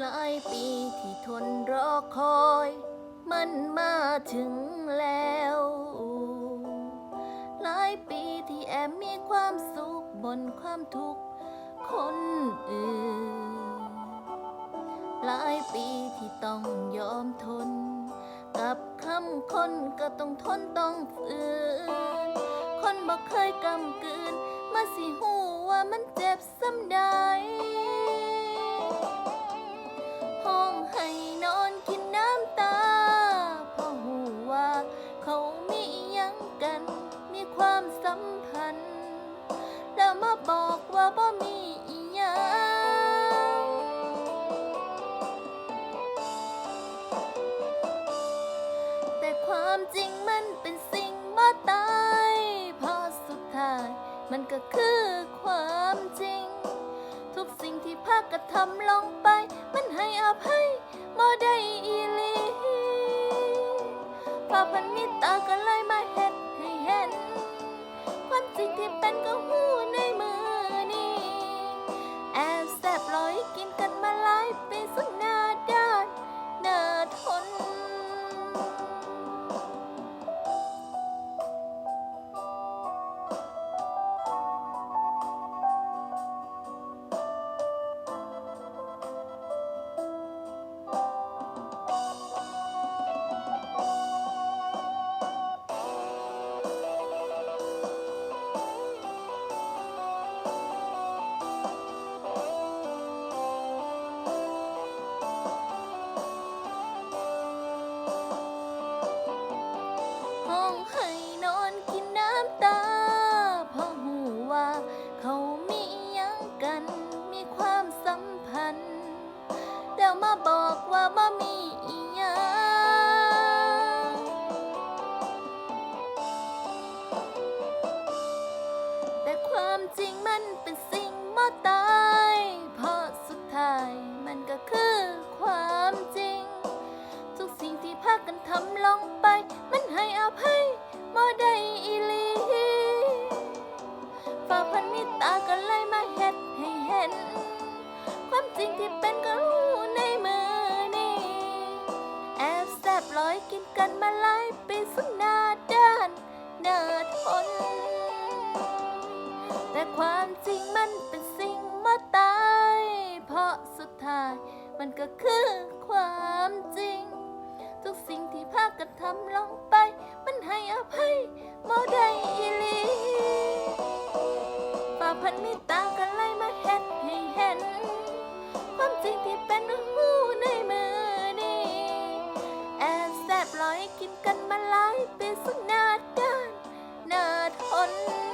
หลายปีที่ทนรอคอย มันมาถึงแล้ว หลายปีที่แอบมีความสุขบนความทุกข์คนอื่น หลายปีที่ต้องยอมทน กับคำคนก็ต้องทนต้องฝืน คนบอกเคยกำกืน มาสิหูว่ามันเจ็บซ้ำใด ความสัมพันธ์ แล้วมาบอกว่าบ่มีอีหยังแต่ความจริงมันเป็นสิ่งบ่ตายเพราะสุดท้าย มันก็คือความจริง ทุกสิ่งที่พากกระทำลงไป มันให้อภัยบ่ได้อีหลีพอพันมิตาก็เลยมาเฮ็ดให้เห้องให้นอนกินน้ำตา เพราะหูว่า เขามีอิหยังกันมีความสัมพันธ์ แล้วมาบอกว่าบ่มีอีหยัง กินกันมาหลายปีสุหน้าด้านหน้าทน แต่ความจริงมันเป็นสิ่งบ่ตาย เพราะสุดท้ายมันก็คือความจริง ทุกสิ่งที่พาคกันทำลงไป มันให้อภัยบ่ได้อีลีป่าพันมิตาก็เลยมาเฮ็ดให้เห็น ความจริงที่เป็นหูในมือ กินกันมาหลายปีสักนาด้านนาทน